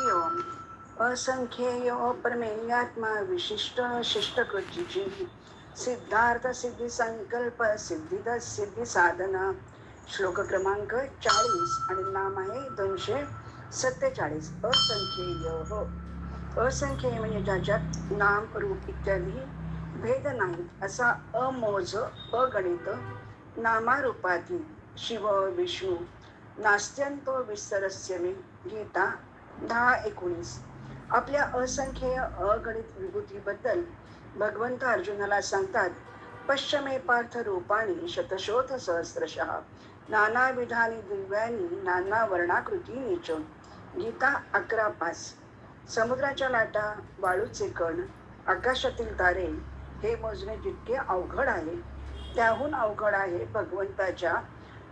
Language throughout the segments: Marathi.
द्वितीय असंख्येय प्रमेयात्मा विशिष्ट शिष्टकृतीची सिद्धार्थ सिद्धी संकल्प सिद्धिद सिद्धी साधना. श्लोक क्रमांक चाळीस आणि नाम आहे दोनशे सत्तेचाळीस. असंख्येय. हो असंख्येय म्हणजे ज्याच्यात नाम रूप इत्यादी भेद नाहीत असा अमोज अगणित नामारूपातील शिव विष्णू नास्त्यंतो विस्तरस्य मी गीता दहा एकोणीस. आपल्या असंख्य अगणित विभूतीबद्दल भगवंत अर्जुनाला सांगतात पश्चिमे पार्थ रूपाने शतशोथ सहस्रशः. नाना विधानी दिव्यानी नाना वर्णाकृती च. गीता अकरा पाच. समुद्राच्या लाटा वाळूचे कण आकाशातील तारे हे मोजणे जितके अवघड आहे. त्याहून अवघड आहे भगवंताच्या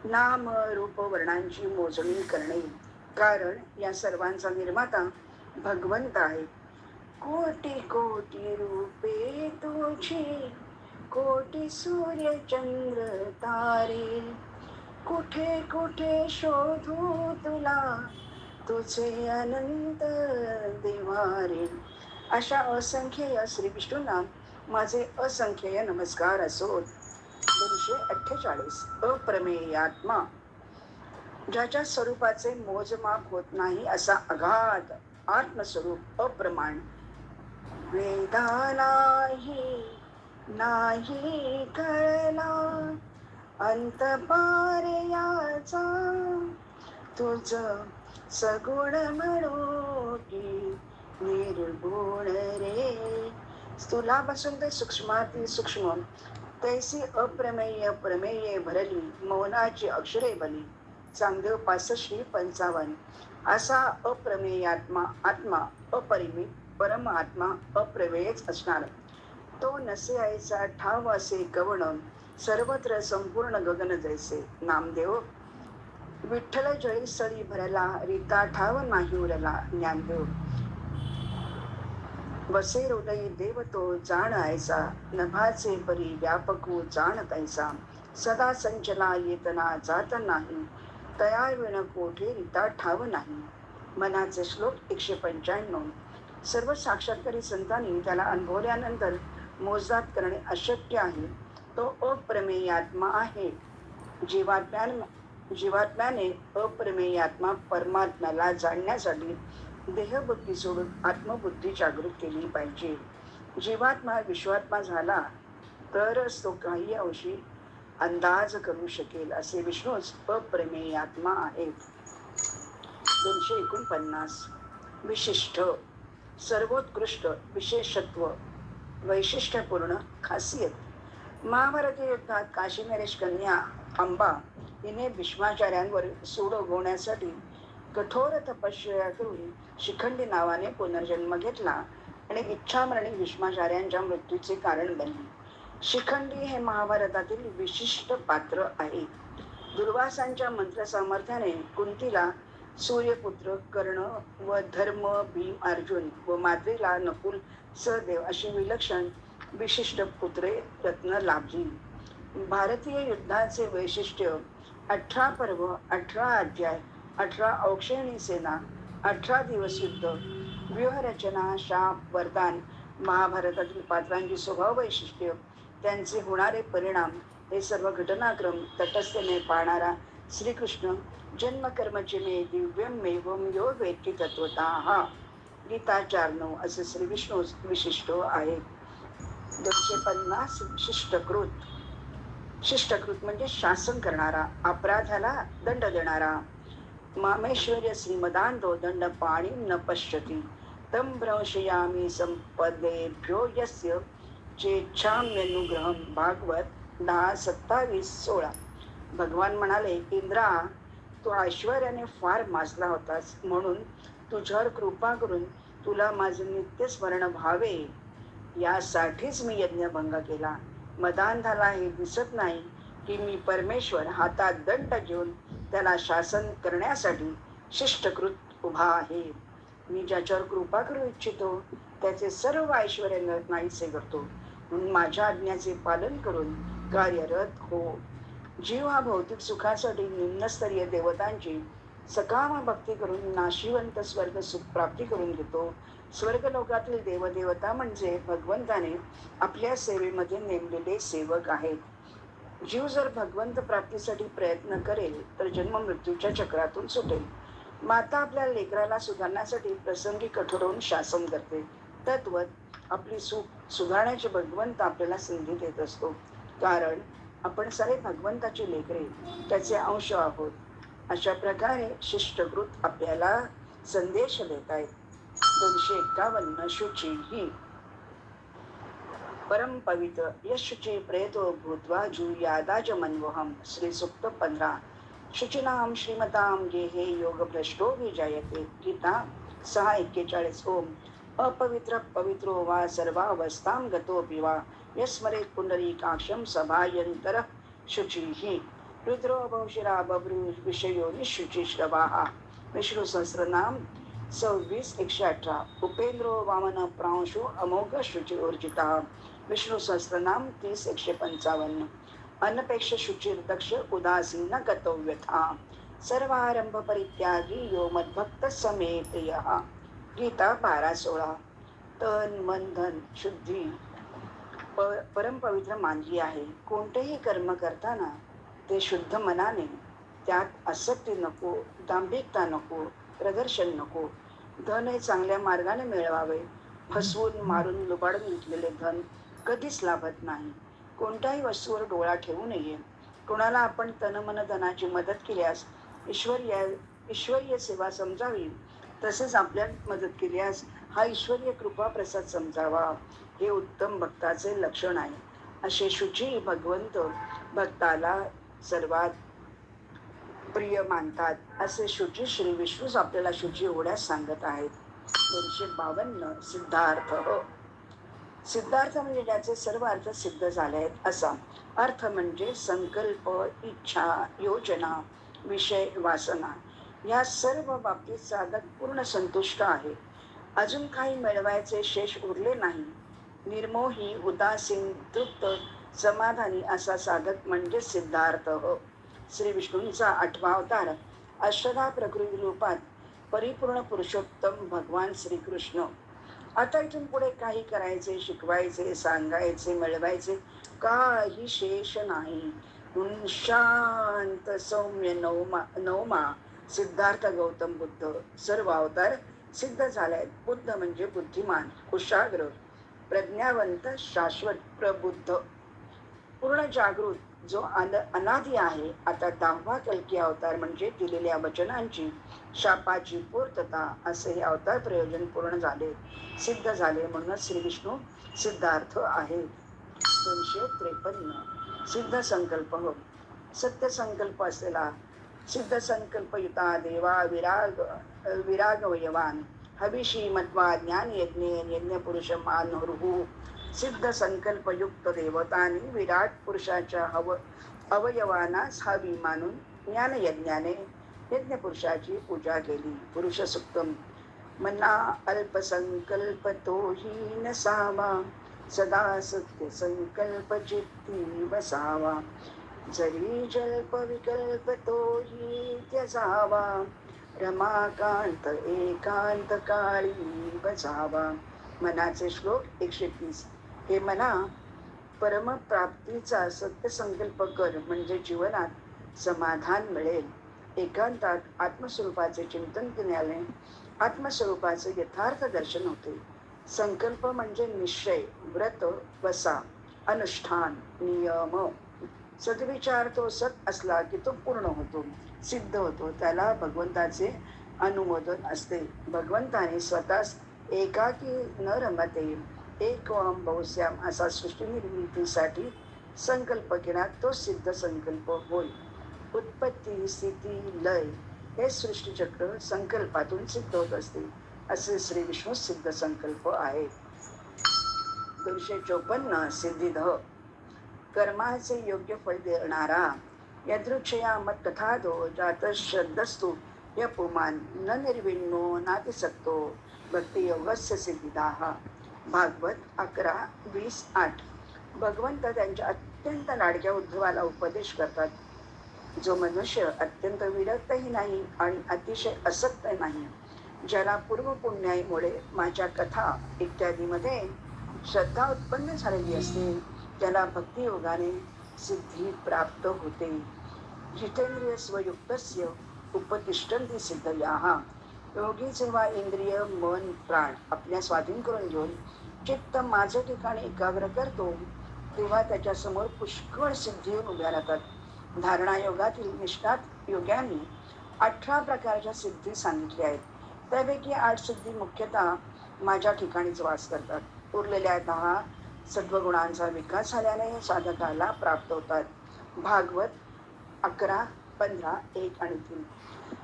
नाम रूप वर्णांची मोजणी करणे. कारण या सर्वांचा निर्माता भगवंत आहे. कोटी कोटी रूपे तुझी कोटी सूर्य चंद्र तारे कुठे कुठे शोधू तुला तुझे अनंत देवारे. अशा असंख्य श्री विष्णूंना माझे असंख्य नमस्कार असोत दोनशे अठ्ठेचाळीस अप्रमेयात्मा. ज्याच्या स्वरूपाचे मोजमाप होत नाही असा अगाध आत्मस्वरूप अप्रमाण. वेदा नाही नाही कळला अंत याचा. तुझ सगुण म्हणू की निर्गुण रे. स्थूलापासून ते सूक्ष्मातील सूक्ष्म तैसी अप्रमेय प्रमेये भरली मौनाची अक्षरे भली चांगदेव पासष्टी पंचावन्न. असा अप्रमेयात्मा आत्मा अपरिमित परम आत्मा अप्रमेयच असणार. तो नसे आईचा ठाव असे कवण सर्वत्र संपूर्ण गगन जैसे. नामदेव विठ्ठल जळी सळी भरला रीता ठाव नाही उरला ज्ञानदेव. वसे हृदय देव तो जाण आयसा नभाचे परी व्यापकू जाण तैसा. सदा संचला येतना जात नाही तया विण कोठे रिता ठाव नाही. मनाचे श्लोक एकशे पंच्याण्णव. सर्व साक्षात्कारी संतांनी त्याला अनुभवल्यानंतर मोजदात करणे अशक्य आहे. तो अप्रमेयात्मा आहे. जीवात्म्यान जीवात्म्याने अप्रमेयात्मा परमात्म्याला जाणण्यासाठी देहबुद्धी सोडून आत्मबुद्धी जागृत केली पाहिजे. जीवात्मा विश्वात्मा झाला तरच तो काही अंशी अंदाज करू शकेल असे विश्वास अप्रमेय आत्मा आहेत. दोनशे एकोणपन्नास विशिष्ट सर्वोत्कृष्ट विशेषत्व वैशिष्ट्यपूर्ण खासियत. महाभारत युद्धात काशीनरेश कन्या अंबा हिने भीष्माचार्यांवर सूड उगवण्यासाठी कठोर तपश्चर्या करून शिखंडी नावाने पुनर्जन्म घेतला आणि इच्छामरणी भीष्माचार्यांच्या मृत्यूचे कारण बनले. शिखंडी हे महाभारतातील विशिष्ट पात्र आहे. दुर्वासांच्या मंत्र सामर्थ्याने कुंतीला सूर्यपुत्र कर्ण व धर्म भीम अर्जुन व माद्रीला नकुल सहदेव अशी विलक्षण विशिष्ट पुत्रे रत्न लाभली. भारतीय युद्धाचे वैशिष्ट्य अठरा पर्व अठरा अध्याय अठरा औक्षणी सेना अठरा दिवस युद्ध व्यूहरचना शाप वरदान महाभारतातील पात्रांची स्वभाव वैशिष्ट्य त्यांचे होणारे परिणाम हे सर्व घटनाक्रम तटस्थेने पाहणारा श्रीकृष्ण जन्मकर्मचे मे दिव्यम मेवम यो वेटी तत्वता हा गीता चार नऊ असे श्री विष्णू विशिष्ट आहे दोनशे पन्नास शिष्टकृत. शिष्टकृत म्हणजे शासन करणारा अपराधाला दंड देणारा. मामेश्वर्य श्रीमदांतो दंड पाणी न पश्यती. तम भ्रंशयामी संपदेभ्यो यस्य चेच्छाम्यनुग्रहम भागवत दहा सत्तावीस सोळा. भगवान म्हणाले इंद्रा तू ऐश्वर्याने फार माजला होतास. म्हणून तुझ्यावर कृपा करून तुला माझे नित्य स्मरण व्हावे. यासाठीच मी यज्ञभंग केला. मदांधाला हे दिसत नाही की मी परमेश्वर हातात दंड घेऊन त्याला शासन करण्यासाठी शिष्टकृत उभा आहे. मी ज्याच्यावर कृपा करू इच्छितो त्याचे सर्व ऐश्वर नाहीसे करतो. माझ्या आज्ञाचे पालन करून कार्यरत हो. जीव हा भौतिक सुखासाठी निम्नस्तरीय देवतांची सकाम भक्ती करून नाशिवंत स्वर्ग सुख प्राप्ती करून घेतो स्वर्ग लोकातील देवदेवता म्हणजे भगवंताने आपल्या सेवेमध्ये नेमलेले सेवक आहेत. जीव जर भगवंत प्राप्तीसाठी प्रयत्न करेल तर जन्म मृत्यूच्या चक्रातून सुटेल. माता आपल्या लेकराला सुधारण्यासाठी प्रसंगी कठोर होऊन शासन करते. तत्वत आपली सुख सुधारण्याची भगवंत आपल्याला संधी देत असतो. कारण आपण सारे भगवंताची लेकरे त्याचे अंश आहोत. अशा प्रकारे शिष्टकृत आपल्याला संदेश देत आहेत. दोनशे एकावन्न शुची ही. परम पवित्र यशुचे प्रेतो भूत्वा जूयादाज मनमोहम श्री सुक्त पंधरा शुचिनाम श्रीमताम गेहे योग भ्रष्टो विजायते. गीता सहा एक्केचाळीस ओम. अपवित्र पवित्रो वा सर्वावस्थां गतोऽपि वा। यस्मरे पुण्डरीकाक्षं सभायन्तरः शुचिः। रुद्रो बहुशिरा बभ्रू निःशुचिश्रवाः। निशुची श्रवाहा विष्णू सव्वीस एकशे अठरा। उपेंद्रो वामन प्रांशु अमोघ शुची ऊर्जिता। विष्णू सहस्रनाम तीस एकशे पंचावन्न अनपेक्ष शुचिर्दक्ष उदासीन गतव्यथा। सर्वारंभ परित्यागी यो मद्भक्त समेत गीता बारा सोळा. तन मन धन शुद्धी प परमपवित्र मानली आहे. कोणतेही कर्म करताना ते शुद्ध मनाने त्यात आसक्ती नको दांभिकता नको प्रदर्शन नको. धन हे चांगल्या मार्गाने मिळवावे. फसवून मारून लुबाडून घेतलेले धन कधीच लाभत नाही. कोणत्याही वस्तूवर डोळा ठेवू नये. कोणाला आपण तनमन धनाची मदत केल्यास ईश्वरीय ईश्वरीय सेवा समजावी. तसेच आपल्या मदत केल्यास हा ईश्वरीय कृपा प्रसाद समजावा. हे उत्तम भक्ताचे लक्षण आहे. असे शुची भगवंत भक्ताला सर्वात प्रिय मानतात. असे शुची श्री विष्णूच आपल्याला शुची ओढ्यास सांगत आहेत. दोनशे बावन्न सिद्धार्थ. सिद्धार्थ म्हणजे ज्याचे सर्व अर्थ सिद्ध झाले आहेत. असा अर्थ म्हणजे संकल्प इच्छा योजना विषय वासना. या सर्व बाबतीत साधक पूर्ण संतुष्ट आहे. अजून काही मिळवायचे शेष उरले नाही. निर्मोही उदासीन तृप्त समाधानी असा साधक म्हणजे सिद्धार्थ. श्री विष्णूंचा आठवा अवतार. अष्टधा प्रकृती रूपात परिपूर्ण पुरुषोत्तम भगवान श्रीकृष्ण. आता इथून पुढे काही करायचे शिकवायचे सांगायचे मिळवायचे काही शेष नाही. शांत सौम्य नवमा नवमा सिद्धार्थ गौतम बुद्ध सर्व अवतार सिद्ध झाले बुद्ध म्हणजे बुद्धिमान कुशाग्र प्रज्ञावंत शाश्वत प्रबुद्ध. पूर्ण जागृत जो अनादी आहे आता दहावा कलकी अवतार म्हणजे दिलेल्या वचनांची शापाची पूर्तता असे हे अवतार प्रयोजन पूर्ण झाले सिद्ध झाले म्हणूनच श्री विष्णू सिद्धार्थ आहे. दोनशे त्रेपन्न. सिद्ध संकल्प हो. सत्य संकल्प असलेला सिद्ध संकल्पयुता देवा विराग विरागवयवान। हविषी मत्वा ज्ञान यज्ञ यज्ञ पुरुष सिद्ध संकल्पयुक्त देवतांनी विराट पुरुषाच्या हव अवयवानास हवी मानून ज्ञानयज्ञाने यज्ञ पुरुषाची पूजा केली। पुरुष सुक्तम मना अल्पसंकल्प तोही नसावा सदा सत्य संकल्प चित्ती वसावा जरी जल्प विकल्प तोही त्यजावा रमाकांत एकांत काळी बसावा। मनाचे श्लोक एकशे तीस हे मना परमप्राप्तीचा सत्य संकल्प कर म्हणजे जीवनात समाधान मिळेल. एकांतात आत्मस्वरूपाचे चिंतन केल्याने आत्मस्वरूपाचे यथार्थ दर्शन होते. संकल्प म्हणजे निश्चय व्रत वसा अनुष्ठान नियम. सद्विचार तो सत असला की तो पूर्ण होतो सिद्ध होतो. त्याला भगवंताचे अनुमोदन असते. भगवंताने स्वतःच एकाकी न रमते एक बहुश्याम असा सृष्टीनिर्मितीसाठी संकल्प केला तो सिद्ध संकल्प होय. उत्पत्ती स्थिती लय हे सृष्टीचक्र संकल्पातून सिद्ध होत असते असे श्री विष्णू सिद्ध संकल्प आहे. दोनशे चोपन्न सिद्धिध कर्माचे योग्य फळ देणारा. यदृक्षया मत कथादो जात श्रद्धस्तु यपुमान न निर्विण्णो नातिसक्तो भक्तियोगस्य योगस्य सिद्धिदाहा भागवत अकरा वीस आठ. भगवंत त्यांच्या अत्यंत लाडक्या उद्धवाला उपदेश करतात. जो मनुष्य अत्यंत विरक्तही नाही आणि अतिशय असक्त नाही. ज्याला पूर्व पुण्याईमुळे माझ्या कथा इत्यादीमध्ये श्रद्धा उत्पन्न झालेली असते. त्याला भक्तियोगाने सिद्धी प्राप्त होते. जितेंद्रिय स्वयुक्तस्य उपतिष्ठन्ति सिद्धयाः. योगी जेव्हा इंद्रिय मन प्राण आपल्या स्वाधीन करून घेऊन चित्त माझं ठिकाणी एकाग्र करतो तेव्हा त्याच्यासमोर पुष्कळ सिद्धी उभ्या राहतात. धारणा योगातील निष्णात योग्यांनी अठरा प्रकारच्या सिद्धी सांगितल्या आहेत. त्यापैकी आठ सिद्धी मुख्यतः माझ्या ठिकाणीच वास करतात. उरलेल्या दहा सद्वगुणांचा विकास झाल्याने साधकाला प्राप्त होतात. भागवत अकरा पंधरा एक आणि तीन.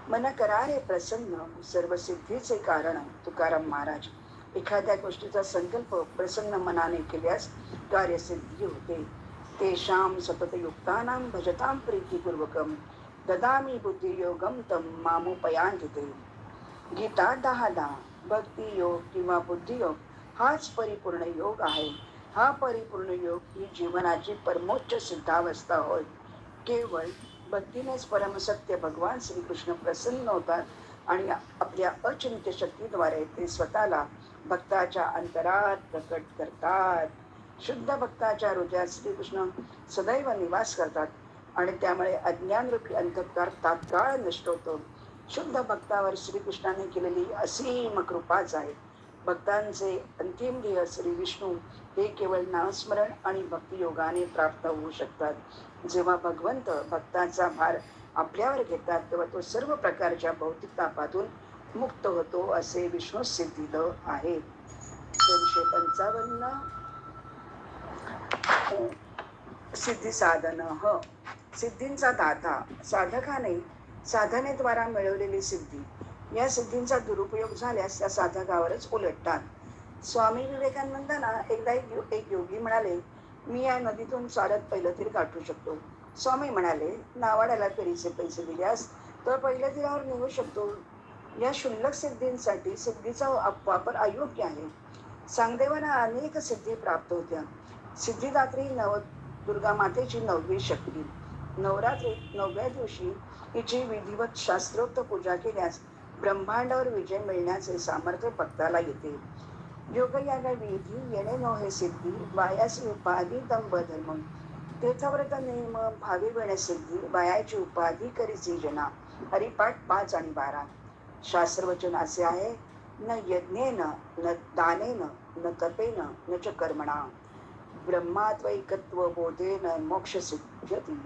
मन करारे प्रसन्न सर्व सिद्धीचे कारण तुकाराम महाराज एखाद्या गोष्टीचा संकल्प प्रसन्न मनाने केल्यास कार्यसिद्धी होते. तेषां सततयुक्तानां भजतां प्रीतीपूर्वकं ददामी बुद्धियोगम तम मामुपयांति गीता दहा दहा भक्ती योग किंवा बुद्धियोग हाच परिपूर्ण योग आहे. हा परिपूर्ण योग ही जीवनाची परमोच्च सिद्धावस्था होय. केवळ भक्तीनेच परमसत्य भगवान श्रीकृष्ण प्रसन्न होतात आणि आपल्या अचिंत्य शक्तीद्वारे ते स्वतःला भक्ताच्या अंतरात प्रकट करतात. शुद्ध भक्ताच्या हृदयात श्रीकृष्ण सदैव निवास करतात आणि त्यामुळे अज्ञानरूपी अंधकार तात्काळ नष्ट होतो. शुद्ध भक्तावर श्रीकृष्णाने केलेली असीम कृपाच आहे. भक्तांचे अंतिम ध्येय श्री विष्णू हे केवळ नामस्मरण आणि भक्तियोगाने प्राप्त होऊ शकतात. जेव्हा भगवंत भक्तांचा भार आपल्यावर घेतात तेव्हा तो सर्व प्रकारच्या भौतिक तापातून मुक्त होतो असे विष्णू सिद्धिद आहे. दोनशे पंचावन्न सिद्धी साधन ह. सिद्धींचा दाता. साधकाने साधनेद्वारा मिळवलेली सिद्धी. या सिद्धींचा दुरुपयोग झाल्यास त्या साधकावरच उलटतात. स्वामी विवेकानंदांना एकदा एक यो- एक योगी म्हणाले मी या नदीतून चालत पहिलं तीर गाठू शकतो. स्वामी म्हणाले नावाड्याला फेरीचे पैसे दिल्यास तर पहिल्या तीरावर निघू शकतो. या क्षुल्लक सिद्धींसाठी सिद्धीचा वापर अयोग्य आहे. सांगदेवांना अनेक सिद्धी प्राप्त होत्या. सिद्धिदात्री नव दुर्गा मातेची नववी शक्ती. नवरात्री नवव्या दिवशी हिची विधिवत शास्त्रोक्त पूजा केल्यास ब्रह्मांडावर विजय मिळण्याचे सामर्थ्य भक्ताला येते. योगयाग विधी येणे नो हे सिद्धी वायासी उपाधी दंभ धर्म. तीर्थव्रत नेम भावी वेणे सिद्धी वायाची उपाधी करीची जना. हरिपाठ पाच आणि बारा. शास्त्रवचन असे आहे न यज्ञेन न दानेन न तपेन न च कर्मणा. ब्रह्मात्वैकत्व बोधेन मोक्ष सिद्ध्यती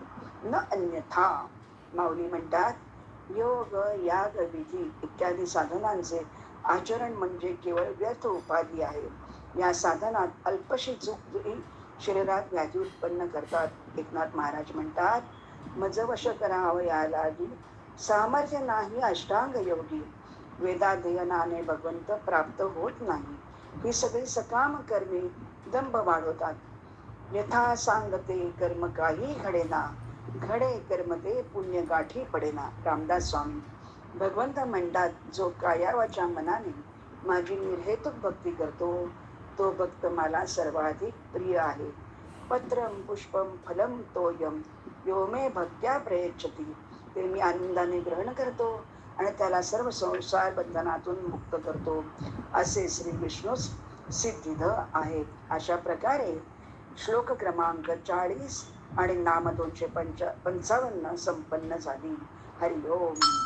न अन्यथा. माऊली म्हणतात योग याग विधी इत्यादी साधनांचे आचरण म्हणजे केवळ व्यर्थ उपाधी आहे. या साधनात अल्पशी चूक शरीरात व्याधी उत्पन्न करतात. एकनाथ महाराज म्हणतात मजवश करावं यालागी सामर्थ्य नाही अष्टांग योगी. वेदाध्ययनाने भगवंत प्राप्त होत नाही. ही सगळी सकाम कर्मे दंभ वाढवतात. यथा सांगते कर्म काही घडेना. घडे कर्मते पुण्य गाठी पडेना रामदास स्वामी. भगवंत म्हणतात जो कायावाच्या मनाने माझी निर्हेतुक भक्ती करतो तो भक्त मला सर्वाधिक प्रिय आहे. पत्रम पुष्पम फलम तोयम यो मे भक्त्या प्रयच्छती. ते मी आनंदाने ग्रहण करतो आणि त्याला सर्व संसार बंधनातून मुक्त करतो. असे श्री विष्णूस सिद्धिद आहेत. अशा प्रकारे श्लोक क्रमांक चाळीस आणि नाम दोनशे पंच पंचावन्न संपन्न झाली. हरिओम.